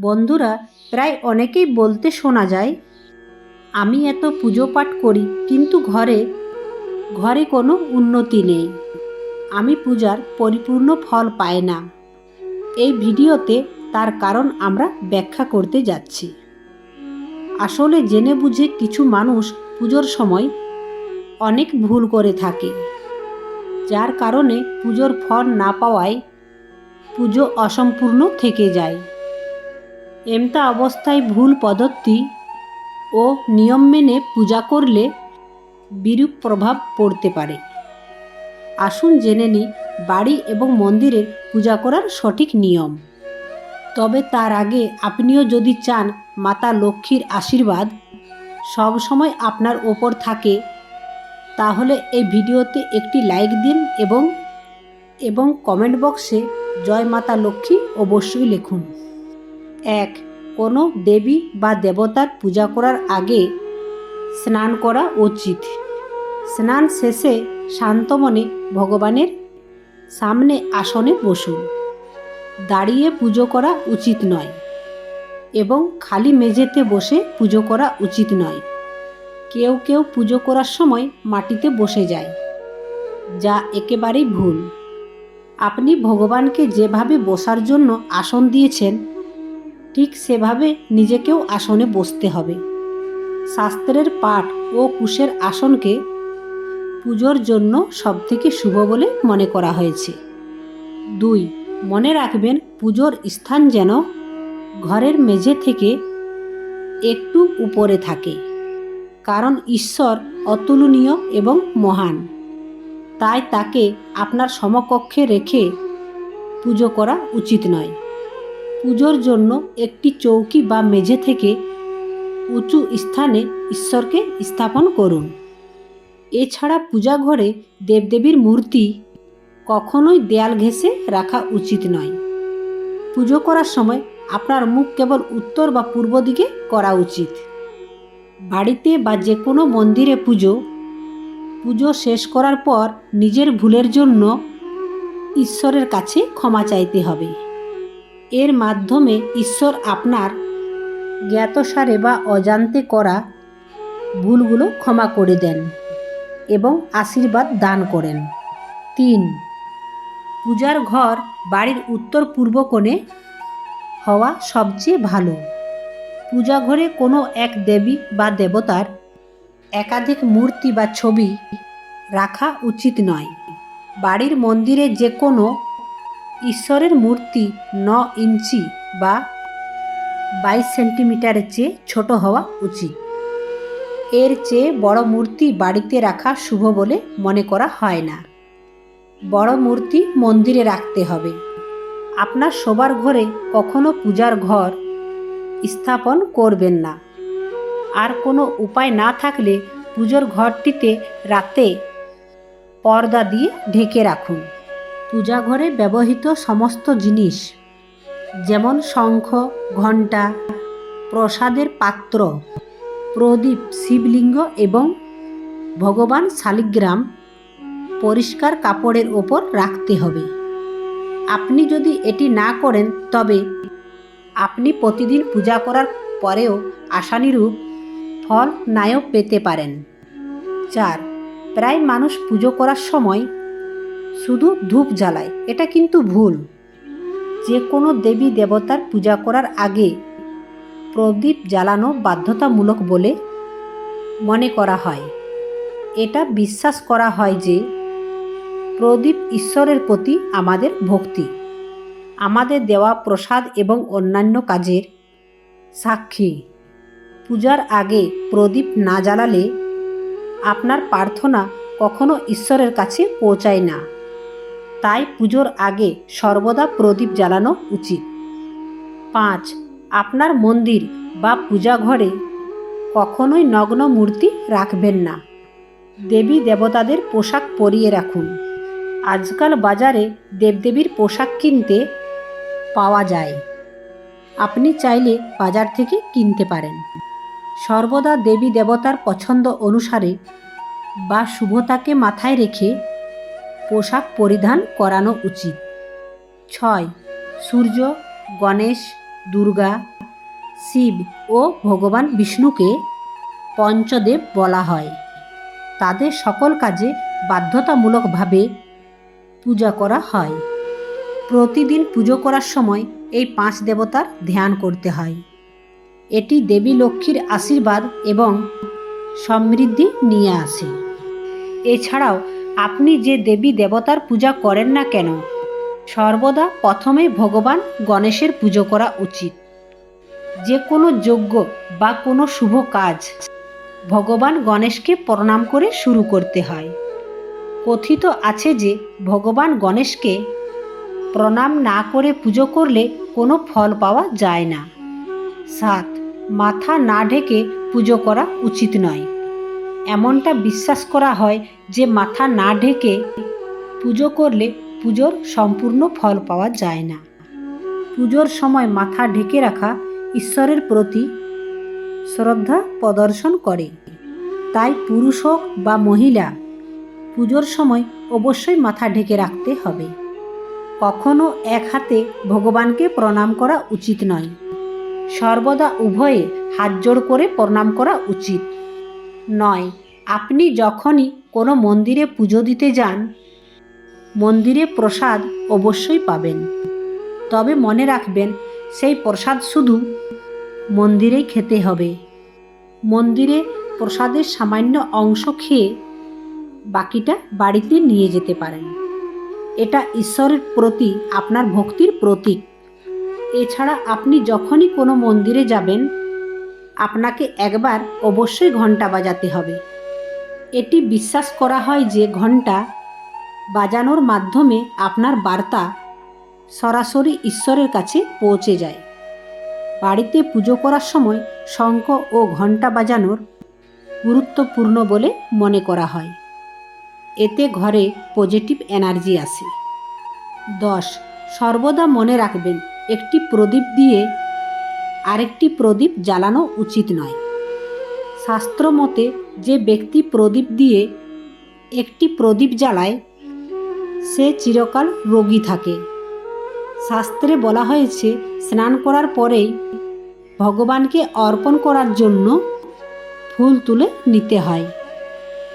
বন্ধুরা, প্রায় অনেকেই বলতে শোনা যায়, আমি এত পুজো পাঠ করি, কিন্তু ঘরে ঘরে কোনো উন্নতি নেই। আমি পূজার পরিপূর্ণ ফল পাই না। এই ভিডিওতে তার কারণ আমরা ব্যাখ্যা করতে যাচ্ছি। আসলে জেনে বুঝে কিছু মানুষ পুজোর সময় অনেক ভুল করে থাকে। যার কারণে পুজোর ফল না পাওয়ায় পুজো অসম্পূর্ণ থেকে যায়। এমতা অবস্থায় ভুল পদ্ধতি ও নিয়ম মেনে পূজা করলে বিরূপ প্রভাব পড়তে পারে। আসুন জেনে নিই বাড়ি এবং মন্দিরের পূজা করার সঠিক নিয়ম। তবে তার আগে আপনিও যদি চান মাতা লক্ষ্মীর আশীর্বাদ সব সময় আপনার ওপর থাকে, তাহলে এই ভিডিওতে একটি লাইক দিন এবং এবং কমেন্ট বক্সে জয় মাতা লক্ষ্মী অবশ্যই লিখুন। এক, কোনো দেবী বা দেবতার পূজা করার আগে স্নান করা উচিত। স্নান শেষে শান্ত মনে ভগবানের সামনে আসনে বসুন। দাঁড়িয়ে পুজো করা উচিত নয় এবং খালি মেঝেতে বসে পুজো করা উচিত নয়। কেউ কেউ পুজো করার সময় মাটিতে বসে যায়, যা একেবারেই ভুল। আপনি ভগবানকে যেভাবে বসার জন্য আসন দিয়েছেন ঠিক সেভাবে নিজেকেও আসনে বসতে হবে। শাস্ত্রের পাঠ ও কুশের আসনকে পুজোর জন্য সবথেকে শুভ বলে মনে করা হয়েছে। দুই, মনে রাখবেন পুজোর স্থান যেন ঘরের মেঝে থেকে একটু উপরে থাকে, কারণ ঈশ্বর অতুলনীয় এবং মহান। তাই তাকে আপনার সমকক্ষে রেখে পুজো করা উচিত নয়। পুজোর জন্য একটি চৌকি বা মেঝে থেকে উঁচু স্থানে ঈশ্বরকে স্থাপন করুন। এছাড়া পূজা ঘরে দেবদেবীর মূর্তি কখনোই দেয়াল ঘেঁষে রাখা উচিত নয়। পুজো করার সময় আপনার মুখ কেবল উত্তর বা পূর্ব দিকে করা উচিত। বাড়িতে বা যে কোনো মন্দিরে পুজো পুজো শেষ করার পর নিজের ভুলের জন্য ঈশ্বরের কাছে ক্ষমা চাইতে হবে। এর মাধ্যমে ঈশ্বর আপনার জ্ঞাতসারে বা অজান্তে করা ভুলগুলো ক্ষমা করে দেন এবং আশীর্বাদ দান করেন। তিন, পূজার ঘর বাড়ির উত্তর পূর্ব কোণে হওয়া সবচেয়ে ভালো। পূজা ঘরে কোনো এক দেবী বা দেবতার একাধিক মূর্তি বা ছবি রাখা উচিত নয়। বাড়ির মন্দিরে যে কোনো ঈশ্বরের মূর্তি ন ইঞ্চি বা বাইশ সেন্টিমিটারের চেয়ে ছোট হওয়া উচিত। এর চেয়ে বড় মূর্তি বাড়িতে রাখা শুভ বলে মনে করা হয় না। বড় মূর্তি মন্দিরে রাখতে হবে। আপনার শোবার ঘরে কখনো পূজার ঘর স্থাপন করবেন না। আর কোনো উপায় না থাকলে পুজোর ঘরটিতে রাতে পর্দা দিয়ে ঢেকে রাখুন। পূজা ঘরে ব্যবহৃত সমস্ত জিনিস, যেমন শঙ্খ, ঘণ্টা, প্রসাদের পাত্র, প্রদীপ, শিবলিঙ্গ এবং ভগবান শালিগ্রাম পরিষ্কার কাপড়ের ওপর রাখতে হবে। আপনি যদি এটি না করেন, তবে আপনি প্রতিদিন পূজা করার পরেও আশানুরূপ ফল নায়ক পেতে পারেন। চার, প্রায় মানুষ পুজো করার সময় শুধু ধূপ জ্বালায়, এটা কিন্তু ভুল। যে কোনো দেবী দেবতার পূজা করার আগে প্রদীপ জ্বালানো বাধ্যতামূলক বলে মনে করা হয়। এটা বিশ্বাস করা হয় যে প্রদীপ ঈশ্বরের প্রতি আমাদের ভক্তি, আমাদের দেওয়া প্রসাদ এবং অন্যান্য কাজের সাক্ষী। পূজার আগে প্রদীপ না জ্বালালে আপনার প্রার্থনা কখনো ঈশ্বরের কাছে পৌঁছায় না। তাই পুজোর আগে সর্বদা প্রদীপ জ্বালানো উচিত। পাঁচ, আপনার মন্দির বা পূজা ঘরে কখনোই নগ্ন মূর্তি রাখবেন না। দেবী দেবতাদের পোশাক পরিয়ে রাখুন। আজকাল বাজারে দেবদেবীর পোশাক কিনতে পাওয়া যায়। আপনি চাইলে বাজার থেকে কিনতে পারেন। সর্বদা দেবী দেবতার পছন্দ অনুসারে বা শুভতাকে মাথায় রেখে পোশাক পরিধান করানো উচিত। ছয়, সূর্য, গণেশ, দুর্গা, শিব ও ভগবান বিষ্ণুকে পঞ্চদেব বলা হয়। তাদের সকল কাজে বাধ্যতামূলকভাবে পূজা করা হয়। প্রতিদিন পুজো করার সময় এই পাঁচ দেবতার ধ্যান করতে হয়। এটি দেবী লক্ষ্মীর আশীর্বাদ এবং সমৃদ্ধি নিয়ে আসে। এছাড়াও আপনি যে দেবী দেবতার পূজা করেন না কেন? সর্বদা প্রথমে ভগবান গণেশের পুজো করা উচিত। যে কোনো যজ্ঞ বা কোনো শুভ কাজ, ভগবান গণেশকে প্রণাম করে শুরু করতে হয়। কথিত আছে যে ভগবান গণেশকে প্রণাম না করে পুজো করলে কোনো ফল পাওয়া যায় না। সাত, মাথা না ঢেকে পুজো করা উচিত নয়। এমনটা বিশ্বাস করা হয় যে মাথা না ঢেকে পুজো করলে পুজোর সম্পূর্ণ ফল পাওয়া যায় না। পুজোর সময় মাথা ঢেকে রাখা ঈশ্বরের প্রতি শ্রদ্ধা প্রদর্শন করে। তাই পুরুষ হোক বা মহিলা, পুজোর সময় অবশ্যই মাথা ঢেকে রাখতে হবে। কখনো এক হাতে ভগবানকে প্রণাম করা উচিত নয়। সর্বদা উভয়ে হাত জোড় করে প্রণাম করা উচিত। নয়, আপনি যখনই কোনো মন্দিরে পুজো দিতে যান, মন্দিরে প্রসাদ অবশ্যই পাবেন। তবে মনে রাখবেন, সেই প্রসাদ শুধু মন্দিরেই খেতে হবে। মন্দিরে প্রসাদের সামান্য অংশ খেয়ে বাকিটা বাড়িতে নিয়ে যেতে পারেন। এটা ঈশ্বরের প্রতি, আপনার ভক্তির প্রতীক। এছাড়া আপনি যখনই কোনো মন্দিরে যাবেন আপনাকে একবার অবশ্যই ঘণ্টা বাজাতে হবে। এটি বিশ্বাস করা হয় যে ঘণ্টা বাজানোর মাধ্যমে আপনার বার্তা সরাসরি ঈশ্বরের কাছে পৌঁছে যায়। বাড়িতে পুজো করার সময় শঙ্খ ও ঘণ্টা বাজানোর গুরুত্বপূর্ণ বলে মনে করা হয়। এতে ঘরে পজিটিভ এনার্জি আসে। দশ, সর্বদা মনে রাখবেন, একটি প্রদীপ দিয়ে আরেকটি প্রদীপ জ্বালানো উচিত নয়। শাস্ত্র মতে যে ব্যক্তি প্রদীপ দিয়ে একটি প্রদীপ জ্বালায়, সে চিরকাল রোগী থাকে। শাস্ত্রে বলা হয়েছে, স্নান করার পরেই ভগবানকে অর্পণ করার জন্য ফুল তুলে নিতে হয়।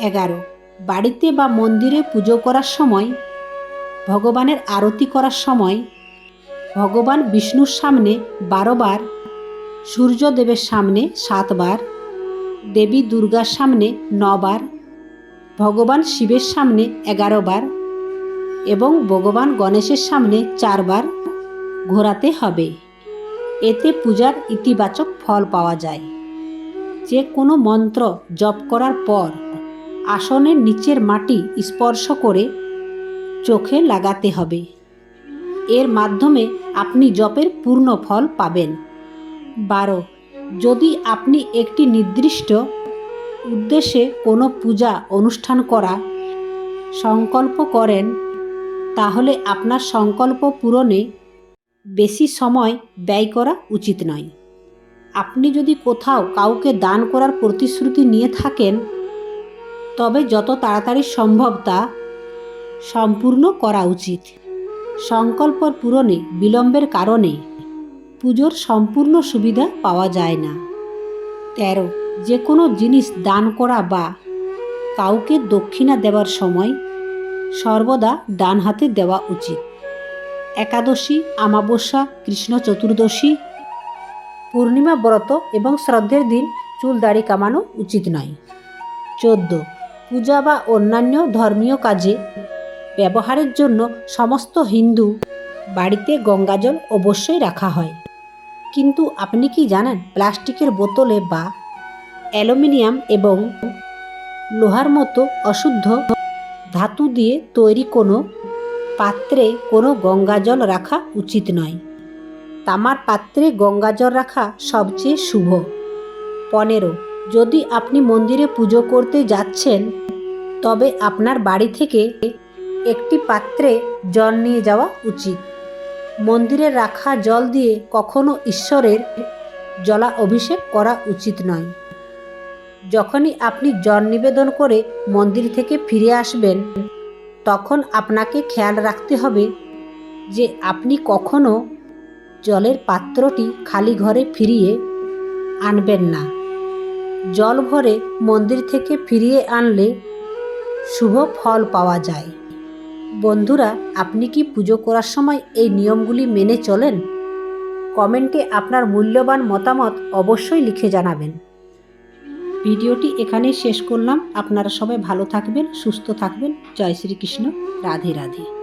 এগারো। বাড়িতে বা মন্দিরে পুজো করার সময়, ভগবানের আরতি করার সময়, ভগবান বিষ্ণুর সামনে বারোবার সূর্যদেবের সামনে সাতবার, দেবী দুর্গার সামনে নবার, ভগবান শিবের সামনে এগারো বার এবং ভগবান গণেশের সামনে চারবার ঘোরাতে হবে। এতে পূজার ইতিবাচক ফল পাওয়া যায়। যে কোনো মন্ত্র জপ করার পর আসনের নিচের মাটি স্পর্শ করে চোখে লাগাতে হবে। এর মাধ্যমে আপনি জপের পূর্ণ ফল পাবেন। বারো। যদি আপনি একটি নির্দিষ্ট উদ্দেশ্যে কোনো পূজা, অনুষ্ঠান করা সংকল্প করেন, তাহলে আপনার সংকল্প পূরণে বেশি সময় ব্যয় করা উচিত নয়। আপনি যদি কোথাও কাউকে দান করার প্রতিশ্রুতি নিয়ে থাকেন, তবে যত তাড়াতাড়ি সম্ভব তা সম্পূর্ণ করা উচিত। সংকল্প পূরণে বিলম্বের কারণে পুজোর সম্পূর্ণ সুবিধা পাওয়া যায় না। তেরো যে কোনো জিনিস দান করা বা কাউকে দক্ষিণা দেওয়ার সময় সর্বদা ডান হাতে দেওয়া উচিত। একাদশী আমাবস্যা কৃষ্ণ চতুর্দশী, পূর্ণিমা ব্রত এবং শ্রদ্ধের দিন চুল দাড়ি কামানো উচিত নয়। চোদ্দ, পূজা বা অন্যান্য ধর্মীয় কাজে ব্যবহারের জন্য সমস্ত হিন্দু বাড়িতে গঙ্গাজল অবশ্যই রাখা হয়। কিন্তু আপনি কি জানেন প্লাস্টিকের বোতলে বা অ্যালুমিনিয়াম এবং লোহার মতো অশুদ্ধ ধাতু দিয়ে তৈরি কোনো পাত্রে কোনো গঙ্গাজল রাখা উচিত নয়। তামার পাত্রে গঙ্গাজল রাখা সবচেয়ে শুভ। পনেরো, যদি আপনি মন্দিরে পুজো করতে যাচ্ছেন, তবে আপনার বাড়ি থেকে একটি পাত্রে জল নিয়ে যাওয়া উচিত। মন্দিরে রাখা জল দিয়ে কখনো ঈশ্বরের জলা অভিষেক করা উচিত নয়। যখনই আপনি জল নিবেদন করে মন্দির থেকে ফিরে আসবেন, তখন আপনাকে খেয়াল রাখতে হবে যে আপনি কখনো জলের পাত্রটি খালি ঘরে ফিরিয়ে আনবেন না। জল ভরে মন্দির থেকে ফিরিয়ে আনলে শুভ ফল পাওয়া যায়। বন্ধুরা, আপনি কি পুজো করার সময় এই নিয়মগুলি মেনে চলেন? কমেন্টে আপনার মূল্যবান মতামত অবশ্যই লিখে জানাবেন। ভিডিওটি এখানেই শেষ করলাম। আপনারা সবাই ভালো থাকবেন, সুস্থ থাকবেন। জয় শ্রীকৃষ্ণ। রাধে রাধে।